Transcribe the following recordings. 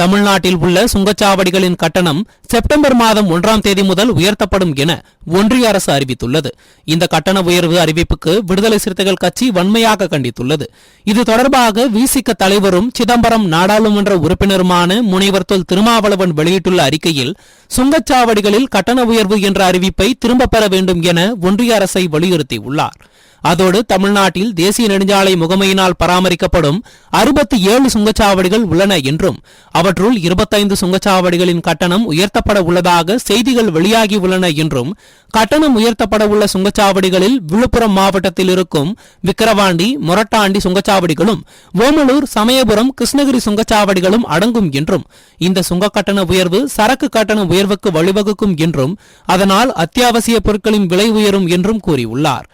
தமிழ்நாட்டில் உள்ள சுங்கச்சாவடிகளின் கட்டணம் செப்டம்பர் மாதம் ஒன்றாம் தேதி முதல் உயர்த்தப்படும் என ஒன்றிய அரசு அறிவித்துள்ளது. இந்த கட்டண உயர்வு அறிவிப்புக்கு விடுதலை சிறுத்தைகள் கட்சி வன்மையாக கண்டித்துள்ளது. இது தொடர்பாக விசிக தலைவரும் சிதம்பரம் நாடாளுமன்ற உறுப்பினருமான முனைவர் தொல் திருமாவளவன் வெளியிட்டுள்ள அறிக்கையில் சுங்கச்சாவடிகளில் கட்டண உயர்வு என்ற அறிவிப்பை திரும்பப் பெற வேண்டும் என ஒன்றிய அரசை வலியுறுத்தியுள்ளார். அதோடு தமிழ்நாட்டில் தேசிய நெடுஞ்சாலை முகமையினால் பராமரிக்கப்படும் அறுபத்தி ஏழு சுங்கச்சாவடிகள் உள்ளன என்றும் அவற்றுள் இருபத்தைந்து சுங்கச்சாவடிகளின் கட்டணம் உயர்த்தப்பட உள்ளதாக செய்திகள் வெளியாகி உள்ளன என்றும் கட்டணம் உயர்த்தப்பட உள்ள சுங்கச்சாவடிகளில் விழுப்புரம் மாவட்டத்தில் இருக்கும் விக்கிரவாண்டி மொரட்டாண்டி சுங்கச்சாவடிகளும் ஓமலூர் சமயபுரம் கிருஷ்ணகிரி சுங்கச்சாவடிகளும் அடங்கும் என்றும் இந்த சுங்க கட்டண உயர்வு சரக்கு கட்டண உயர்வுக்கு வழிவகுக்கும் என்றும் அதனால் அத்தியாவசிய பொருட்களின் விலை உயரும் என்றும் கூறியுள்ளார்.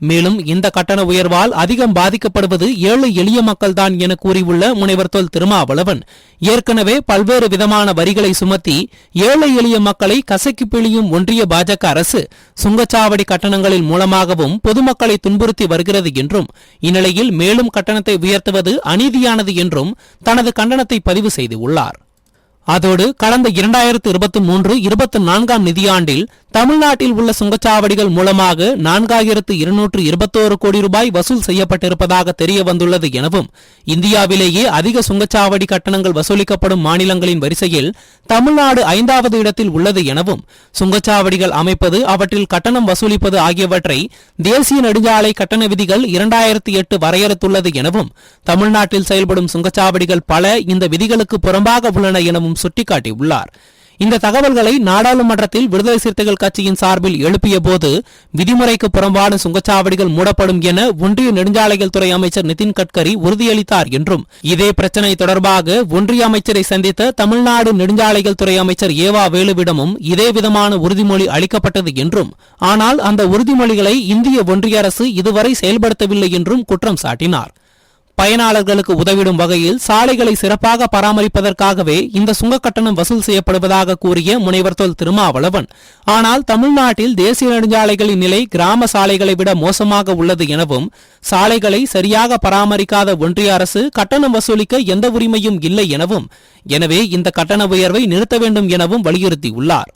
மேலும் இந்த கட்டண உயர்வால் அதிகம் பாதிக்கப்படுவது ஏழை எளிய மக்கள்தான் என கூறியுள்ள முனைவர் தொல் திருமாவளவன். ஏற்கனவே பல்வேறு விதமான வரிகளை சுமத்தி ஏழை எளிய மக்களை கசக்கி பிழியும் ஒன்றிய பாஜக அரசு சுங்கச்சாவடி கட்டணங்களின் மூலமாகவும் பொதுமக்களை துன்புறுத்தி வருகிறது என்றும் இந்நிலையில் மேலும் கட்டணத்தை உயர்த்துவது அநீதியானது என்றும் தனது கண்டனத்தை பதிவு செய்துள்ளார் அதோடு கடந்த இரண்டாயிரத்து இருபத்தி மூன்று இருபத்தி நான்காம் நிதியாண்டில் தமிழ்நாட்டில் உள்ள சுங்கச்சாவடிகள் மூலமாக நான்காயிரத்து இருநூற்று இருபத்தோரு கோடி ரூபாய் வசூல் செய்யப்பட்டிருப்பதாக தெரிய வந்துள்ளது எனவும் இந்தியாவிலேயே அதிக சுங்கச்சாவடி கட்டணங்கள் வசூலிக்கப்படும் மாநிலங்களின் வரிசையில் தமிழ்நாடு ஐந்தாவது இடத்தில் உள்ளது எனவும் சுங்கச்சாவடிகள் அமைப்பது அவற்றில் கட்டணம் வசூலிப்பது ஆகியவற்றை தேசிய நெடுஞ்சாலை கட்டண விதிகள் இரண்டாயிரத்தி எட்டு வரையறுத்துள்ளது எனவும் தமிழ்நாட்டில் செயல்படும் சுங்கச்சாவடிகள் பல இந்த விதிகளுக்கு புறம்பாக உள்ளன எனவும் சுட்டிக்காட்டியுள்ளார். இந்த தகவல்களை நாடாளுமன்றத்தில் விடுதலை சிறுத்தைகள் கட்சியின் சார்பில் எழுப்பிய போது விதிமுறைக்கு புறம்பான சுங்கச்சாவடிகள் மூடப்படும் என ஒன்றிய நெடுஞ்சாலைகள் துறை அமைச்சர் நிதின் கட்கரி உறுதியளித்தார் என்றும். இதே பிரச்சினை தொடர்பாக ஒன்றிய அமைச்சரை சந்தித்த தமிழ்நாடு நெடுஞ்சாலைகள் துறை அமைச்சர் ஏவா வேலுவிடமும் இதே விதமான உறுதிமொழி அளிக்கப்பட்டது என்றும். ஆனால் அந்த உறுதிமொழிகளை இந்திய ஒன்றிய அரசு இதுவரை செயல்படுத்தவில்லை என்றும் குற்றம் சாட்டினார். பயனாளர்களுக்கு உதவிடும் வகையில் சாலைகளை சிறப்பாக பராமரிப்பதற்காகவே இந்த சுங்க கட்டணம் வசூல் செய்யப்படுவதாக கூறிய முனைவர் தொல் திருமாவளவன். ஆனால் தமிழ்நாட்டில் தேசிய நெடுஞ்சாலைகளின் நிலை கிராம சாலைகளை விட மோசமாக உள்ளது எனவும் சாலைகளை சரியாக பராமரிக்காத ஒன்றிய அரசு கட்டணம் வசூலிக்க எந்த உரிமையும் இல்லை எனவும் எனவே இந்த கட்டண உயர்வை நிறுத்த வேண்டும் எனவும் வலியுறுத்தியுள்ளார்.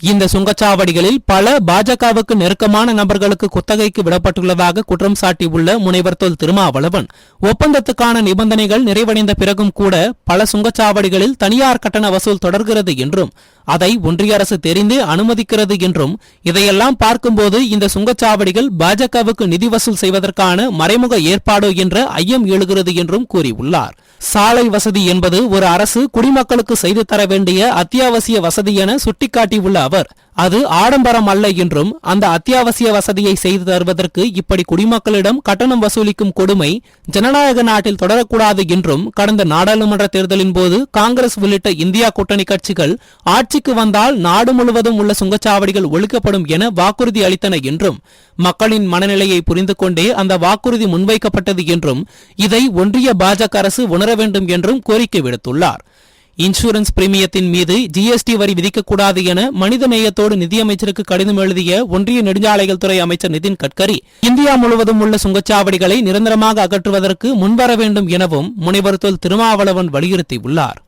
இந்த சுங்கச்சாவடிகளில் பல பாஜகவுக்கு நெருக்கமான நபர்களுக்கு குத்தகைக்கு விடப்பட்டுள்ளதாக குற்றம் சாட்டியுள்ள முனைவர் தொல் திருமாவளவன். ஒப்பந்தத்துக்கான நிபந்தனைகள் நிறைவடைந்த பிறகும் கூட பல சுங்கச்சாவடிகளில் தனியார் கட்டண வசூல் தொடர்கிறது என்றும் அதை ஒன்றிய அரசு தெரிந்து அனுமதிக்கிறது என்றும் இதையெல்லாம் பார்க்கும்போது இந்த சுங்கச்சாவடிகள் பாஜகவுக்கு நிதி வசூல் செய்வதற்கான மறைமுக ஏற்பாடோ என்ற ஐயம் எழுகிறது என்றும் கூறியுள்ளார். சாலை வசதி என்பது ஒரு அரசு குடிமக்களுக்கு செய்து தர வேண்டிய அத்தியாவசிய வசதி என சுட்டிக்காட்டியுள்ள அவர் அது ஆடம்பரம் அல்ல என்றும் அந்த அத்தியாவசிய வசதியை செய்து தருவதற்கு இப்படி குடிமக்களிடம் கட்டணம் வசூலிக்கும் கொடுமை ஜனநாயக நாட்டில் தொடரக்கூடாது என்றும் கடந்த நாடாளுமன்ற தேர்தலின் போது காங்கிரஸ் உள்ளிட்ட இந்தியா கூட்டணி கட்சிகள் ஆட்சிக்கு வந்தால் நாடு முழுவதும் உள்ள சுங்கச்சாவடிகள் ஒழிக்கப்படும் என வாக்குறுதி அளித்தன என்றும் மக்களின் மனநிலையை புரிந்து கொண்டே அந்த வாக்குறுதி முன்வைக்கப்பட்டது என்றும் இதை ஒன்றிய பாஜக அரசு உணர வேண்டும் என்றும் கோரிக்கை விடுத்துள்ளார். இன்சூரன்ஸ் பிரீமியத்தின் மீது ஜிஎஸ்டி வரி விதிக்கக்கூடாது என மனித நேயத்தோடு நிதியமைச்சருக்கு கடிதம் எழுதிய ஒன்றிய நெடுஞ்சாலைகள் துறை அமைச்சர் நிதின் கட்கரி இந்தியா முழுவதும் உள்ள சுங்கச்சாவடிகளை நிரந்தரமாக அகற்றுவதற்கு முன்வர வேண்டும் எனவும் முனைவர் தொல் திருமாவளவன் வலியுறுத்தியுள்ளார்.